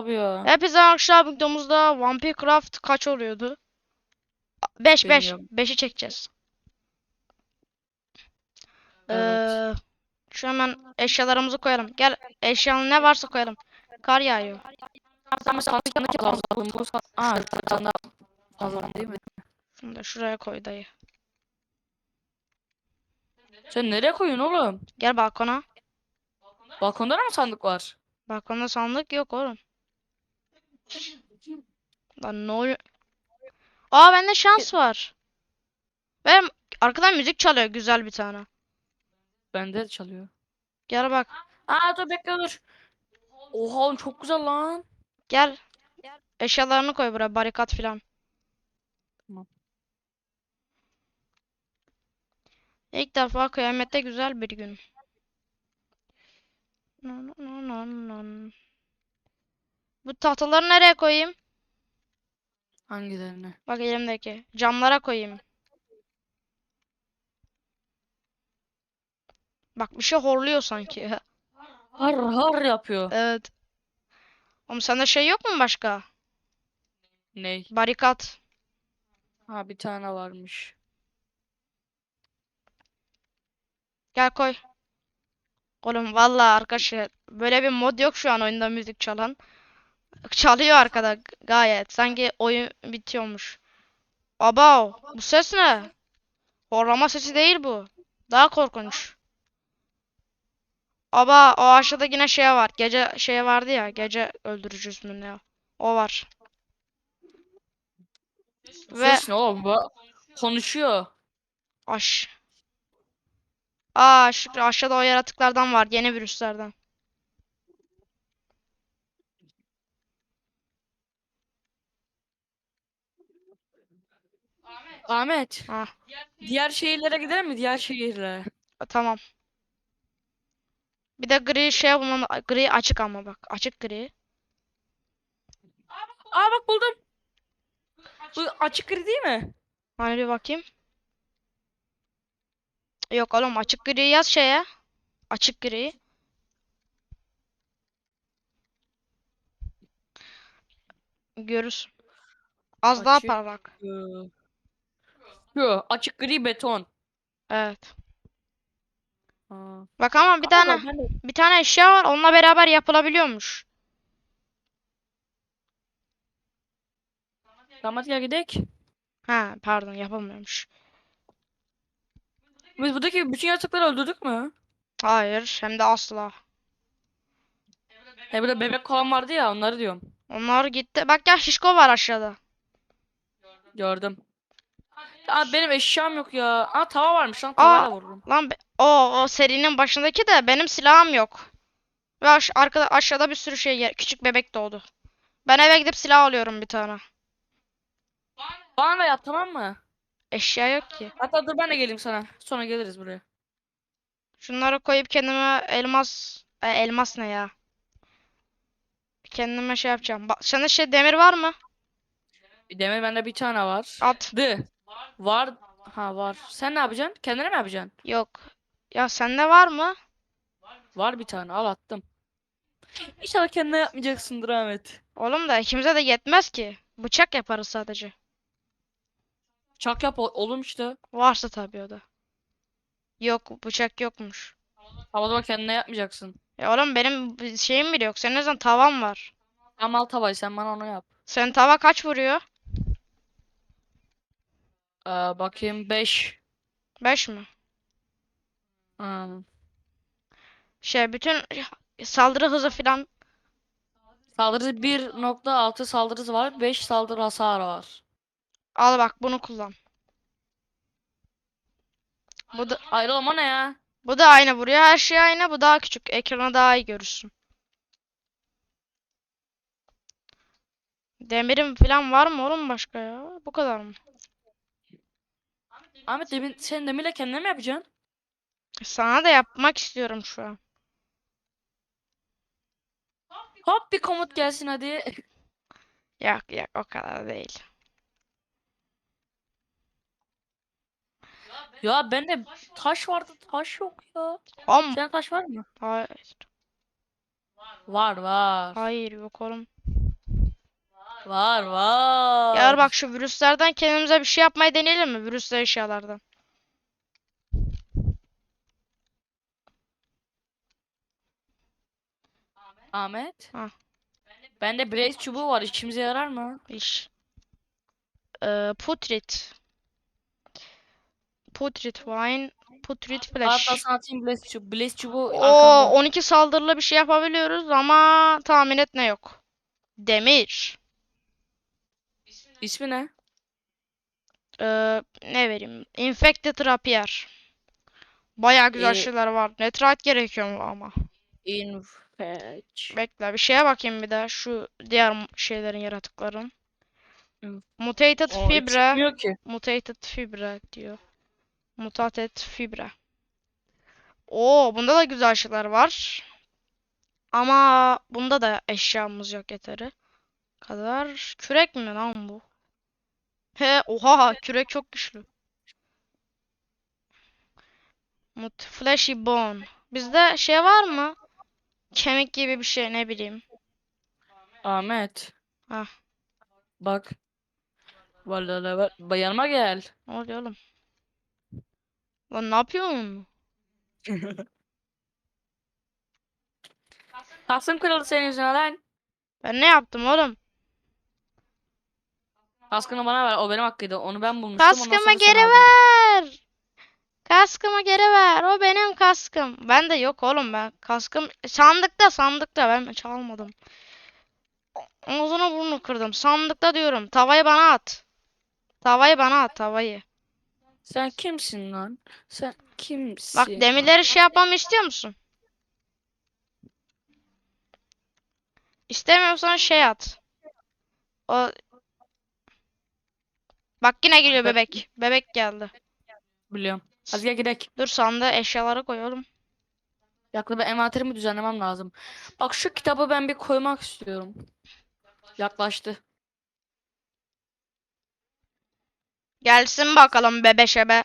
abi ya. Hepinize arkadaşlar videomuzda Vampire Craft kaç oluyordu? 5 5. Bilmiyorum. 5'i çekeceğiz. Evet. Ee, şu hemen eşyalarımızı koyalım. Gel eşyanın ne varsa koyalım. Kar yağıyor. Şunu da şuraya koy dayı. Sen nereye koyuyorsun oğlum? Gel balkona. Balkonda da mı sandık var? Balkonda sandık yok oğlum. Lan ne oluyor? Aa bende şans var. Benim arkadan müzik çalıyor güzel bir tane. Bende de çalıyor. Gel bak. Aa dur bekle dur. Oha oğlum çok güzel lan. Gel. Eşyalarını koy buraya barikat filan. Tamam. İlk defa kıyamette güzel bir gün. No, no, no, no, no. Bu tahtaları nereye koyayım? Hangilerini? Bak elimdeki. Camlara koyayım. Bak bir şey horluyor sanki. Har har yapıyor. Evet. Oğlum sende şey yok mu başka? Ney? Barikat. Ha bir tane varmış. Gel koy. Oğlum vallahi arkadaşlar böyle bir mod yok şu an oyunda müzik çalan. Çalıyor arkada gayet. Sanki oyun bitiyormuş. Aba bu ses ne? Horlama sesi değil bu. Daha korkunç. Aba o aşağıda yine şey var. Gece şey vardı ya. Gece öldürücüsü mü ne? O var. Ve Ses ne oğlum bu? Konuşuyor. aş. Aa Şükrü aşağıda o yaratıklardan var. Yeni virüslerden. Ahmet. Ha. Diğer şehirlere gidelim mi? Diğer şehirlere. Tamam. Bir de gri şey bulmam. Gri açık ama bak. Açık gri. Aa bak buldum. Bu açık gri değil mi? Hani bir bakayım. Yok oğlum açık gri yaz şeye. Açık gri. Görürsün. Az daha Açık parlak. Yo. Yo, açık gri beton. Evet. Aa. Bak ama bir Ama tane ben de- bir tane eşya var. Onunla beraber yapılabiliyormuş. Hadi gel gidelim. Ha pardon yapılmıyormuş. Biz buradaki bütün yaratıkları öldürdük mü? Hayır hem de asla. He burada bebek kovan vardı ya onları diyorum. Onlar gitti. Bak ya şişko var aşağıda. Gördüm. Aa benim eşyam yok ya. Aa tava varmış lan Aa. tavayla vururum. Lan be- o o serinin başındaki de benim silahım yok. Ve aş arkada aşağıda bir sürü şey yer- küçük bebek doğdu. Ben eve gidip silah alıyorum bir tane. Bana da yap tamam mı? Eşya yok ki. Hatta dur ben de geleyim sana. Sonra geliriz buraya. Şunları koyup kendime elmas e, elmas ne ya? Kendime şey yapacağım. Bak sende şey demir var mı? Demir bende bir tane var. At. Dı. Var. Ha var. Sen ne yapacaksın? Kendine mi yapacaksın? Yok. Ya sende var mı? Var bir tane al attım. İnşallah kendine yapmayacaksındır Ahmet. Oğlum da ikimize de yetmez ki. Bıçak yaparız sadece. Çak yap o- oğlum işte. Varsa tabii o da. Yok bıçak yokmuş. O zaman kendine yapmayacaksın. Ya oğlum benim bir şeyim bile yok. Senin o zaman tavan var. Tamam al tavayı sen bana onu yap. Senin tava kaç vuruyor? Ee, bakayım 5. 5 mi? Hmm. Şey bütün saldırı hızı filan Saldırı 1.6 saldırısı var. 5 saldırı hasarı var. al bak bunu kullan. Bu da o ne ya? bu da aynı vuruyor. Her şey aynı. Bu daha küçük. Ekrana daha iyi görürsün. Demirim filan var mı oğlum başka ya? Bu kadar mı? Ahmet demin sen demirle kendine mi yapacaksın? Sana da yapmak istiyorum şu an. Hop bir komut gelsin hadi. Yok yok o kadar değil. Ya bende taş vardı taş yok ya. Om. Senin taş var mı? Hayır. Var var. Hayır yok oğlum. Var var. Ya bak şu virüslerden kendimize bir şey yapmayı deneyelim mi? Virüsler eşyalardan. Ahmet. Ha. Bende blaze çubuğu var. İşimize yarar mı? İş. Ee, putrid. Putrid wine. Putrid flesh. Hatta sana atayım blaze çubuğu. Blaze çubuğu Oo, arkamda. 12 saldırılı bir şey yapabiliyoruz ama tahmin et ne yok. Demir. İsmi ne? Ee, ne vereyim? Infected Rapier. Bayağı güzel Ee, şeyler var. Netrat gerekiyor mu ama? Infetch. Bekle bir şeye bakayım bir daha. Şu diğer şeylerin yaratıkların. Hı. Mutated O Fibra. çıkmıyor ki. Mutated Fibra diyor. Mutated Fibra. Oo, bunda da güzel şeyler var. Ama bunda da eşyamız yok yeteri kadar. Kürek mi lan bu? He, oha, kürek çok güçlü. Mut Fleshy Bone. Bizde şey var mı? Kemik gibi bir şey ne bileyim. Ahmet. Hah. Bak. Vallahi var. Yanıma gel. Ne oluyor oğlum? Lan ne yapıyorsun? Kasım kırıldı senin yüzünden lan. Ben ne yaptım oğlum? Kaskını bana ver. O benim hakkıydı. Onu ben bulmuştum. Kaskımı geri ver. Kaskımı geri ver. O benim kaskım. Ben de yok oğlum ben. Kaskım sandıkta sandıkta ben çalmadım. Ağzını burnunu kırdım. Sandıkta diyorum. Tavayı bana at. Tavayı bana at tavayı. Sen kimsin lan? Sen kimsin? Bak demirleri şey yapmamı istiyor musun? İstemiyorsan şey at. O Bak yine geliyor bebek. Bebek geldi. Biliyorum. Hadi gel gidelim. Dur sandığa eşyaları koyalım. Yakında ben envanterimi düzenlemem lazım. Bak şu kitabı ben bir koymak istiyorum. Yaklaştı. Gelsin bakalım bebeşebe.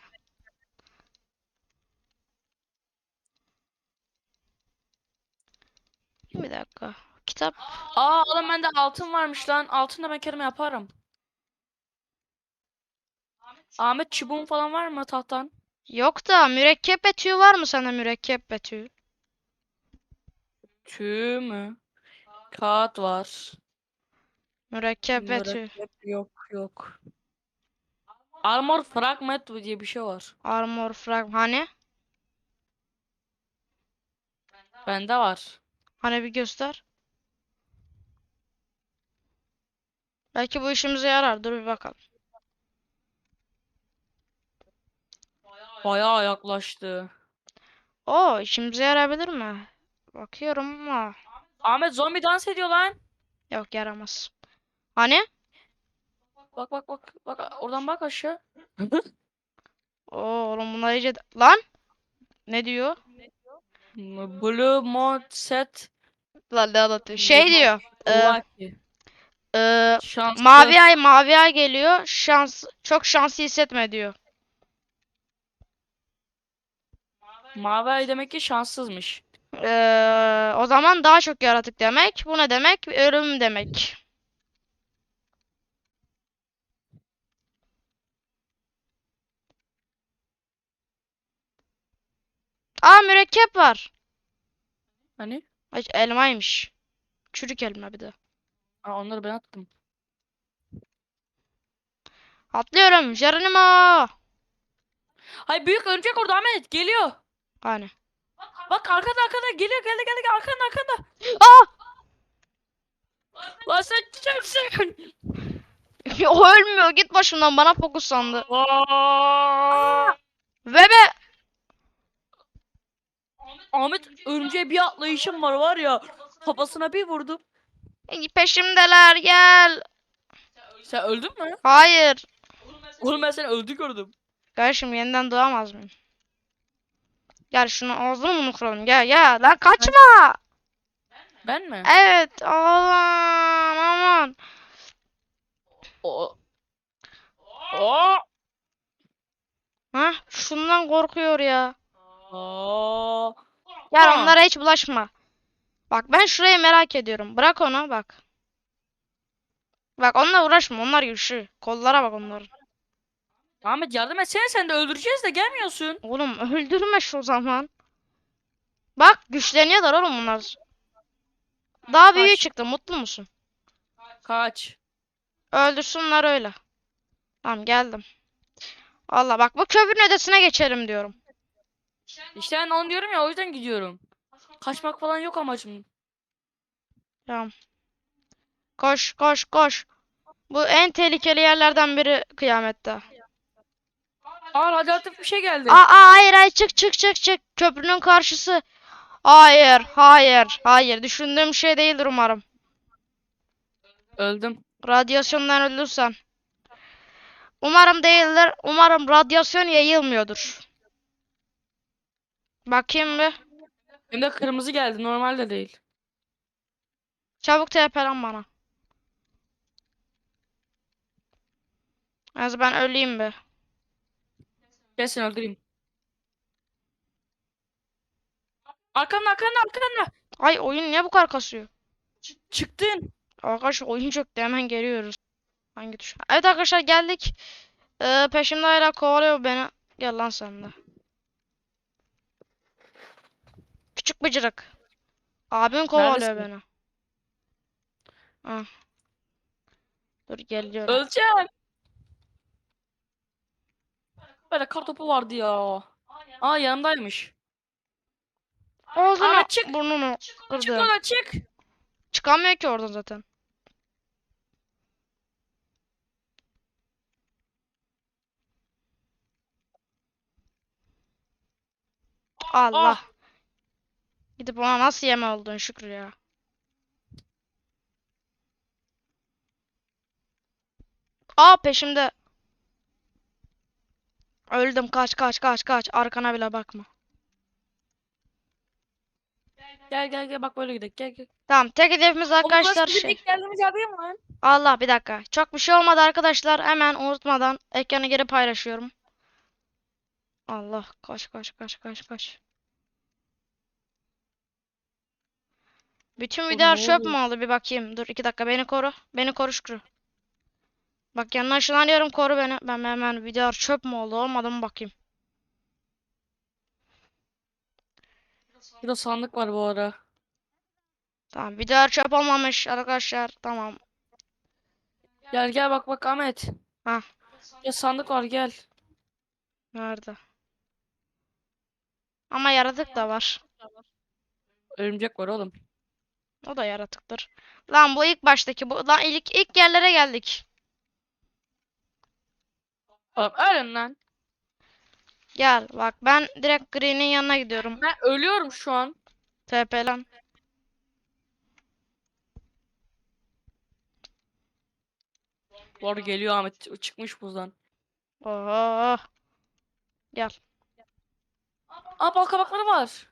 Bir dakika. Kitap. Aa oğlum bende altın varmış lan. Altınla ben kendime yaparım. Ahmet çubuğun falan var mı tahtan? Yok da mürekkep ve tüy var mı sende mürekkep ve tüy? Tüy mü? Kağıt var. Mürekkep ve tüy. Mürekkep yok yok. Armor fragment diye bir şey var. Armor frag. Hani? Bende var. Hani bir göster. Belki bu işimize yarar. Dur bir bakalım. Bayağı yaklaştı. Oo işimize yarayabilir mi? Bakıyorum ama. Ahmet zombi dans ediyor lan. Yok yaramaz. Hani? Bak bak bak. Bak oradan bak aşağı. Oo oğlum bunlar iyice... Lan! Ne diyor? Blue mode set. Lan ne anlatıyor? Şey diyor. e, Lucky. e, Şanslı. mavi ay mavi ay geliyor. Şans çok şanslı hissetme diyor. Mavi ay demek ki şanssızmış. Ee, o zaman daha çok yaratık demek. Bu ne demek? Ölüm demek. Aa mürekkep var. Hani? Ay, elmaymış. Çürük elma bir de. Aa, onları ben attım. Atlıyorum. Geronimo. Hay büyük örümcek orada Ahmet geliyor. Hani. Bak arkada arkada geliyor geldi geldi arkanda arkanda. Aa! Lan sen kimsin? O ölmüyor. Git başımdan. Bana fokuslandı. Aa! Bebe. Ahmet örümceğe bir atlayışım var var ya. Kafasına bir vurdum. Peşimdeler. Gel. Sen öldün mü? Hayır. Oğlum ben seni öldü gördüm. Kardeşim yeniden doğamaz mıyım? Gel şunu ağzını bunu kıralım. Gel gel. Lan kaçma. Ben mi? Evet. Aman aman. O. O. Ha? Şundan korkuyor ya. Gel Ha. onlara hiç bulaşma. Bak ben şurayı merak ediyorum. Bırak onu bak. Bak onunla uğraşma. Onlar güçlü. Kollara bak onların. Ahmet yardım etsene sen de öldüreceğiz de gelmiyorsun. Oğlum öldürme şu zaman. Bak güçleniyorlar oğlum bunlar. Daha büyüğü Kaç. çıktı. Mutlu musun? Kaç. Öldürsünler öyle. Tamam geldim. Allah bak bu köprünün ötesine geçelim diyorum. İşte ben onu diyorum ya o yüzden gidiyorum. Kaçmak falan yok amacım. Tamam. Koş koş koş. Bu en tehlikeli yerlerden biri kıyamette. Aa radyoaktif bir şey geldi. Aa, aa hayır hayır çık çık çık çık. Köprünün karşısı. Hayır hayır hayır. Düşündüğüm şey değildir umarım. Öldüm. Radyasyondan ölürsen. Umarım değildir. Umarım radyasyon yayılmıyordur. Bakayım bir. Hem de kırmızı geldi normalde değil. Çabuk TP'len bana. Az ben öleyim bir. Gel seni öldüreyim. Arkanda arkanda arkanda. Ay oyun niye bu kadar kasıyor? Çıktın. Arkadaşlar oyun çöktü hemen geliyoruz. Hangi tuş? Evet arkadaşlar geldik. Ee, peşimde hala kovalıyor beni. Gel lan sen de. Küçük bıcırık. Abim kovalıyor Neredesin? beni. Ah. Dur geliyorum. Öleceğim. Böyle kartopu vardı ya. Aa yanımdaymış. Ağzını Ahmet çık. burnunu Çık kırdı. oradan çık. Çıkamıyor ki oradan zaten. Allah. Ah. Gidip ona nasıl yeme oldun Şükrü ya. Aa peşimde. Öldüm kaç kaç kaç kaç. Arkana bile bakma. Gel gel gel bak böyle gidelim gel gel. Tamam tek hedefimiz arkadaşlar şey. ilk geldiğimiz lan? Allah bir dakika. Çok bir şey olmadı arkadaşlar. Hemen unutmadan ekranı geri paylaşıyorum. Allah kaç kaç kaç kaç kaç. Bütün videolar çöp mü oldu bir bakayım. Dur iki dakika beni koru. Beni koru Şükrü. Bak yanına ışınlanıyorum koru beni. Ben hemen videolar çöp mü oldu olmadı mı bakayım. Burada sandık var bu ara. Tamam videolar çöp olmamış arkadaşlar. Tamam. Gel gel bak bak Ahmet. Hah. Ya sandık var gel. Nerede? Ama yaratık da var. Örümcek var oğlum. O da yaratıktır. Lan bu ilk baştaki bu. Lan ilk ilk yerlere geldik. Oğlum ölün lan. Gel bak ben direkt Green'in yanına gidiyorum. Ben ölüyorum şu an. TP lan. Arada geliyor Ahmet. Çıkmış buzdan. Oho. Gel. Aa bal kabakları var.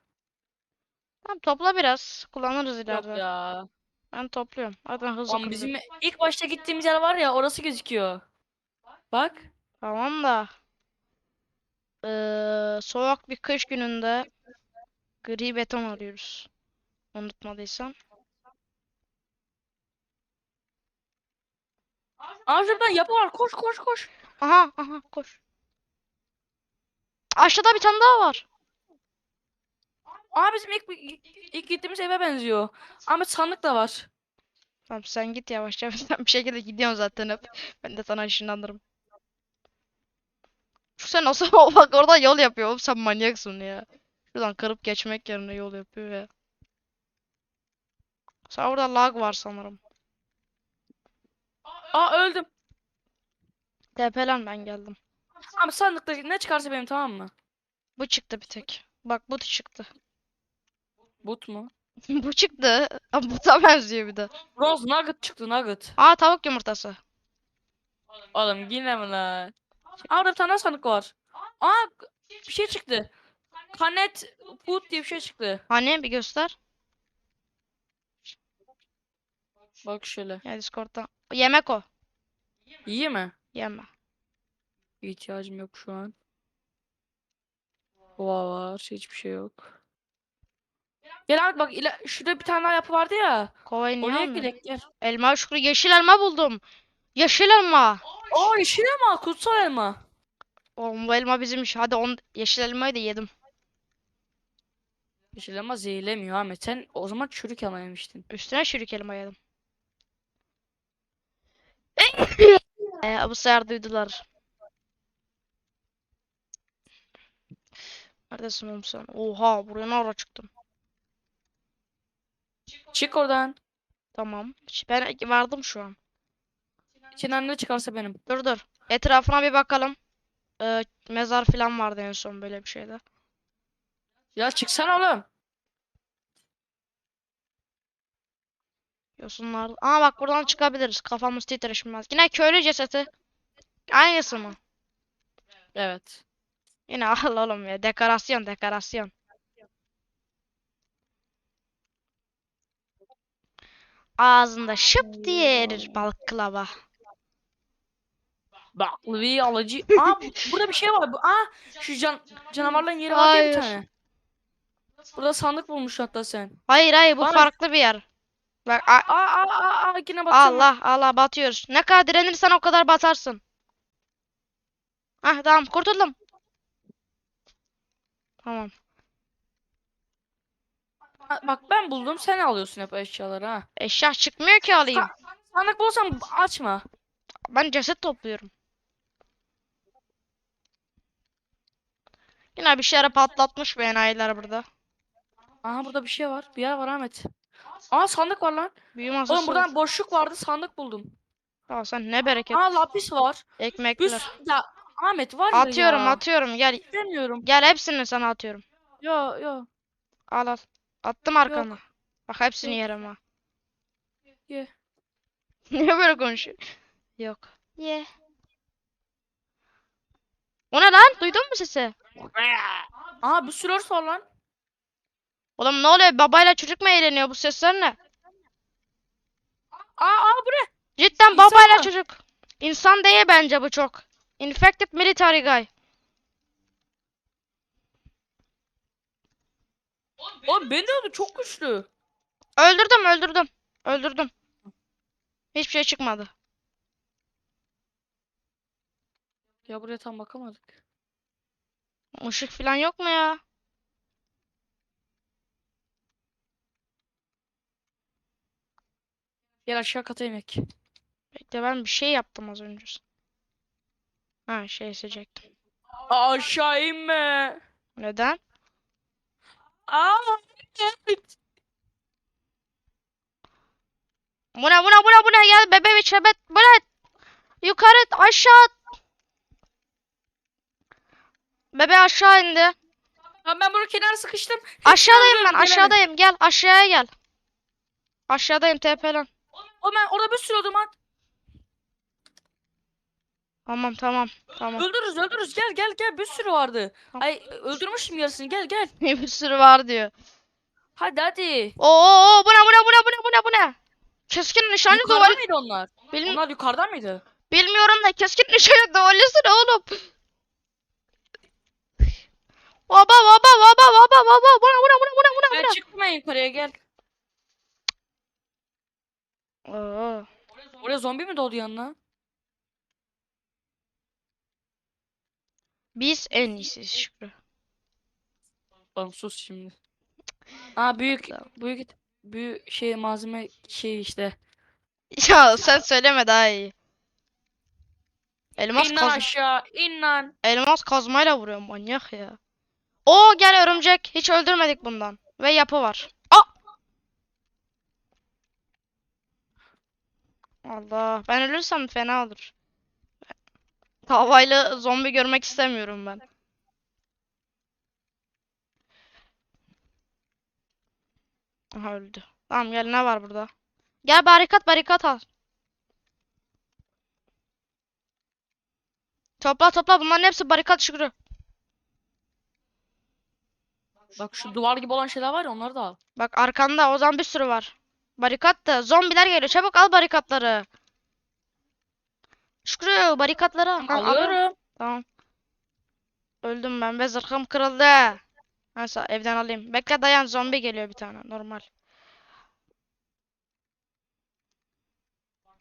Tamam topla biraz. Kullanırız Yok ileride. ya. Ben topluyorum. Zaten hızlı Oğlum bizim ilk başta gittiğimiz yer var ya orası gözüküyor. Bak. Tamam da. Eee, soğuk bir kış gününde gri beton arıyoruz. Unutmadıysan. Aa şuradan yapı var. Koş koş koş. Aha aha koş. Aşağıda bir tane daha var. Aa bizim ilk, ilk gittiğimiz eve benziyor. Ahmet sandık da var. Tamam sen git yavaşça. Sen bir şekilde gidiyorsun zaten hep. Ben de sana ışınlanırım. Sen nasıl bak orada yol yapıyor. Oğlum sen manyaksın ya. Şuradan kırıp geçmek yerine yol yapıyor ya. Sen orada lag var sanırım. Aa öldüm. TP'len ben geldim. Abi sandıkta ne çıkarsa benim tamam mı? Bu çıktı bir tek. Bak bu çıktı. But mu? Bu çıktı. Ama buta benziyor bir de. Bronze nugget çıktı nugget. Aa tavuk yumurtası. Oğlum yine mi lan? Aa bir tane daha sandık var. Aa bir şey çıktı. Kanet put diye bir şey çıktı. Hani bir göster. Bak şöyle. Ya Discord'dan. Yemek o. İyi mi? Yeme. İhtiyacım yok şu an. Kova var. Hiçbir şey yok. Gel Ahmet bak ila- şurada bir tane daha yapı vardı ya. Kovayı niye Oraya almıyorsun? gel. Elma Şükrü yeşil elma buldum. Yeşil elma. Aa yeşil elma kutsal elma. Oğlum bu elma bizimmiş. Hadi on yeşil elmayı da yedim. Yeşil elma zehirlemiyor Ahmet. Sen o zaman çürük elma yemiştin. Üstüne çürük elma yedim. Ee, bu sefer duydular. Neredesin oğlum sen? Oha buraya ne ara çıktın? Çık oradan. Tamam. Ben vardım şu an. İçinden ne çıkarsa benim. Dur dur. Etrafına bir bakalım. Ee, mezar falan vardı en son böyle bir şeyde. Ya çıksana oğlum. Yosunlar. Aa bak buradan çıkabiliriz. Kafamız titreşmez. Yine köylü cesedi. Aynısı mı? Evet. Yine al oğlum ya. Dekorasyon dekorasyon. Ağzında şıp diye erir baklava. Baklavayı alıcı. Aa bu- burada bir şey var. Bu- Aa şu can canavarların yeri var ya bir Hayır. tane. Burada sandık bulmuş hatta sen. Hayır hayır bu Bana- farklı bir yer. Bak a- Aa aa aa, aa yine batıyorum. Allah Allah batıyoruz. Ne kadar direnirsen o kadar batarsın. Hah tamam kurtuldum. Tamam. Bak ben buldum sen alıyorsun hep eşyaları ha. Eşya çıkmıyor ki alayım. Sandık bulsam açma. Ben ceset topluyorum. Yine bir şeyler patlatmış bu enayiler burada. Aha burada bir şey var. Bir yer var Ahmet. Aa sandık var lan. Büyü masası. Oğlum buradan boşluk vardı sandık buldum. Ya sen ne bereket. Aa lapis var. Bir Ekmekler. sürü- ya Ahmet var Atıyorum ya. atıyorum gel. İstemiyorum. Gel hepsini sana atıyorum. Yo yo. Al al. Attım arkana. Bak hepsini yerim ha. Ye. Niye böyle konuşuyor? Yok. Ye. O ne lan? Duydun mu sesi? Aa bir sürü örs var lan. Oğlum ne oluyor? Babayla çocuk mu eğleniyor? Bu sesler ne? Aa aa bu ne? Cidden İnsan babayla mı? çocuk. İnsan değil bence bu çok. Infected military guy. Oğlum beni öldü çok güçlü. Öldürdüm öldürdüm. Öldürdüm. Hiçbir şey çıkmadı. Ya buraya tam bakamadık. Işık falan yok mu ya? Gel aşağı kata inek. Bekle ben bir şey yaptım az önce. Ha şey seçecektim. Aşağı inme. Neden? Aa evet. Buna buna buna buna gel bebe bir çebet. Buna yukarı aşağı. Bebe aşağı indi. Lan ben bunu kenara sıkıştım. Aşağıdayım ben aşağıdayım gel aşağıya gel. Aşağıdayım TP lan. Oğlum ben orada bir sürü öldüm lan. Tamam tamam tamam. Öldürürüz öldürürüz gel gel gel bir sürü vardı. Tamam. Ay öldürmüşüm yarısını gel gel. bir sürü var diyor. Hadi hadi. Oo buna buna buna buna buna buna. Keskin nişancı Yukarıda duvarı. mıydı onlar? Bilmi- Onlar yukarıda mıydı? bilmiyorum da keskin nişancı duvarlısı ne oğlum? Baba baba baba baba baba buna buna buna buna buna çıktım ben yukarıya gel. Oo. Oraya zombi mi doğdu yanına? Biz en iyisi Şükrü. Oğlum sus şimdi. Aa büyük Tamam. büyük büyük şey malzeme şey işte. Ya sen söyleme daha iyi. Elmas lan kaz aşağı in lan. elmas kazmayla vuruyor manyak ya. Oo gel örümcek. Hiç öldürmedik bundan. Ve yapı var. Aa! Allah ben ölürsem fena olur. Tavayla zombi görmek istemiyorum ben. Aha öldü. Tamam gel ne var burada? Gel barikat barikat al. Topla topla bunların hepsi barikat Şükrü. Bak şu duvar gibi olan şeyler var ya onları da al. Bak arkanda o zaman bir sürü var. Barikat da zombiler geliyor. Çabuk al barikatları. Şükrü barikatları al. Alıyorum. Tamam. Öldüm ben ve zırhım kırıldı. Neyse evden alayım. Bekle dayan zombi geliyor bir tane normal.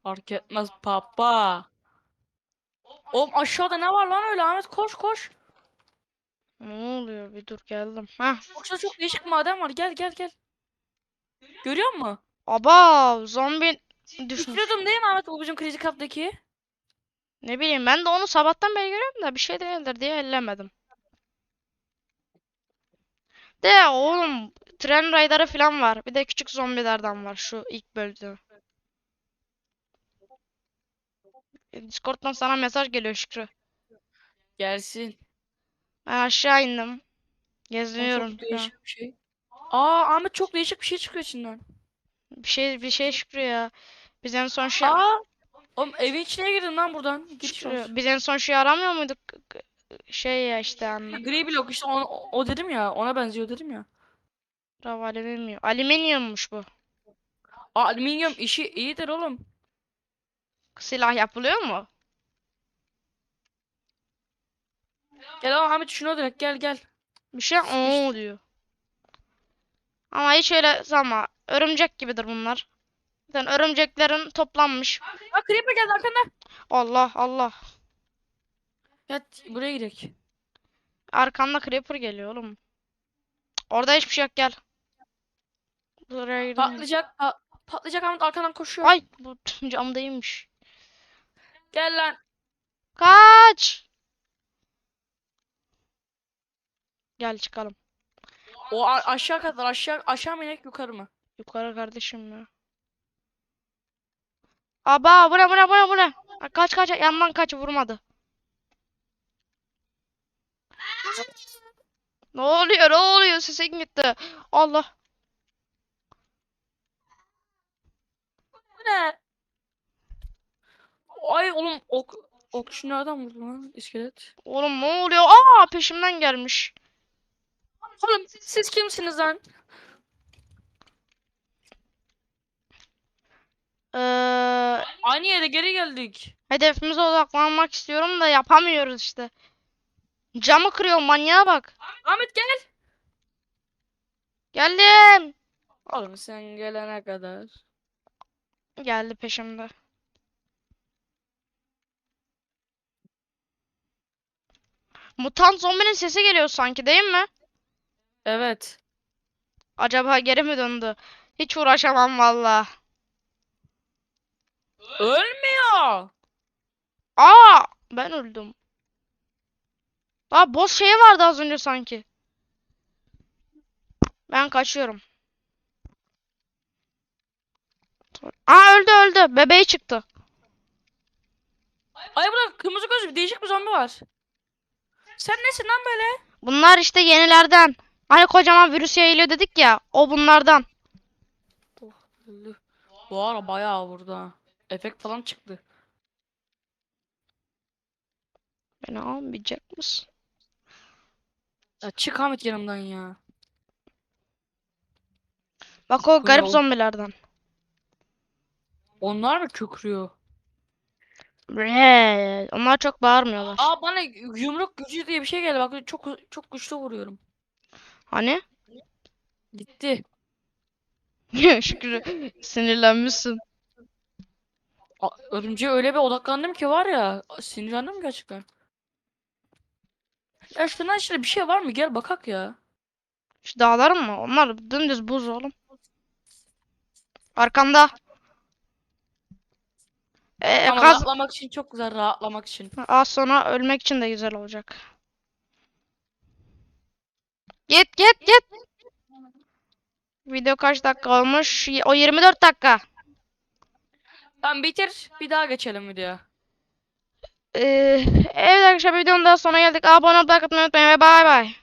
Fark etmez papa. Oğlum aşağıda ne var lan öyle Ahmet koş koş. Ne oluyor bir dur geldim. Heh. Yoksa çok değişik maden var gel gel gel. Görüyor musun? Aba zombi düşmüş. Düşürüyordum değil mi Ahmet bizim Crazy Cup'daki? Ne bileyim ben de onu sabahtan beri görüyorum da bir şey değildir diye ellemedim. De oğlum tren rayları falan var. Bir de küçük zombilerden var şu ilk bölümde. Discord'dan sana mesaj geliyor Şükrü. Gelsin. Ben aşağı indim. Geziniyorum. Çok değişik bir şey. Aa Ahmet çok değişik bir şey çıkıyor içinden. Bir şey bir şey Şükrü ya. Biz en son şey Aa! Oğlum evin içine girdin lan buradan. Var. biz en son şey aramıyor muyduk? Şey ya işte anne. Gri blok işte o, o dedim ya ona benziyor dedim ya. Bravo alüminyum. Alüminyummuş bu. Aa, alüminyum işi iyidir oğlum. Silah yapılıyor mu? Gel Ahmet şuna direkt gel gel. Bir şey o diyor. Ama hiç öyle sanma. Örümcek gibidir bunlar. Zaten örümceklerin toplanmış. Aa Creeper geldi arkanda. Allah Allah. Yat buraya gidelim. Arkamda creeper geliyor oğlum. Orada hiçbir şey yok gel. Buraya girdim. Patlayacak. pa- patlayacak Ahmet arkadan koşuyor. Ay bu camdaymış. Gel lan. Kaç. Gel çıkalım. O aşağı kadar aşağı aşağı mı inek yukarı mı? Yukarı kardeşim ya. Aba bu ne bu ne bu ne bu ne? Ha, Kaç kaç yandan kaç vurmadı. Ne oluyor ne oluyor sesin gitti. Allah. Bu ne? Ay oğlum ok okçu nereden vurdu lan iskelet? Oğlum ne oluyor? Aa peşimden gelmiş. Oğlum siz kimsiniz lan? Ee, Aynı yere geri geldik. hedefimize odaklanmak istiyorum da yapamıyoruz işte. Camı kırıyor manyağa bak. Ahmet gel. Geldim. Oğlum sen gelene kadar. Geldi peşimde. Mutant zombinin sesi geliyor sanki değil mi? Evet. Acaba geri mi döndü? Hiç uğraşamam valla. Ölmüyor. Aa, ben öldüm. Aa, boss şeyi vardı az önce sanki. Ben kaçıyorum. Aa öldü öldü. Bebeği çıktı. Ay burada kırmızı gözlü bir değişik bir zombi var. Sen nesin lan böyle? Bunlar işte yenilerden. Hani kocaman virüs yayılıyor dedik ya. O bunlardan. Bu ara bayağı vurdu ha. Efekt falan çıktı. Beni almayacak mısın? Ya çık Ahmet yanımdan ya. Bak o garip o? zombilerden. Onlar mı kükrüyor? Bre, Onlar çok bağırmıyorlar. Aa bana yumruk gücü diye bir şey geldi. Bak çok çok güçlü vuruyorum. Hani? Gitti. Şükrü sinirlenmişsin. A- Örümceğe öyle bir odaklandım ki var ya. Sinirlendim gerçekten. Ya şundan işte bir şey var mı? Gel bakak ya. Şu dağlar mı? Onlar dümdüz buz oğlum. Arkanda. Ee, Ama kaz rahatlamak için çok güzel rahatlamak için. az sonra ölmek için de güzel olacak. Git git git. Video kaç dakika olmuş? O 24 dakika. Tamam bitir. Bir daha geçelim videoya. Ee, evet arkadaşlar videonun daha sonuna geldik. Abone olmayı, unutmayın ve bay bay.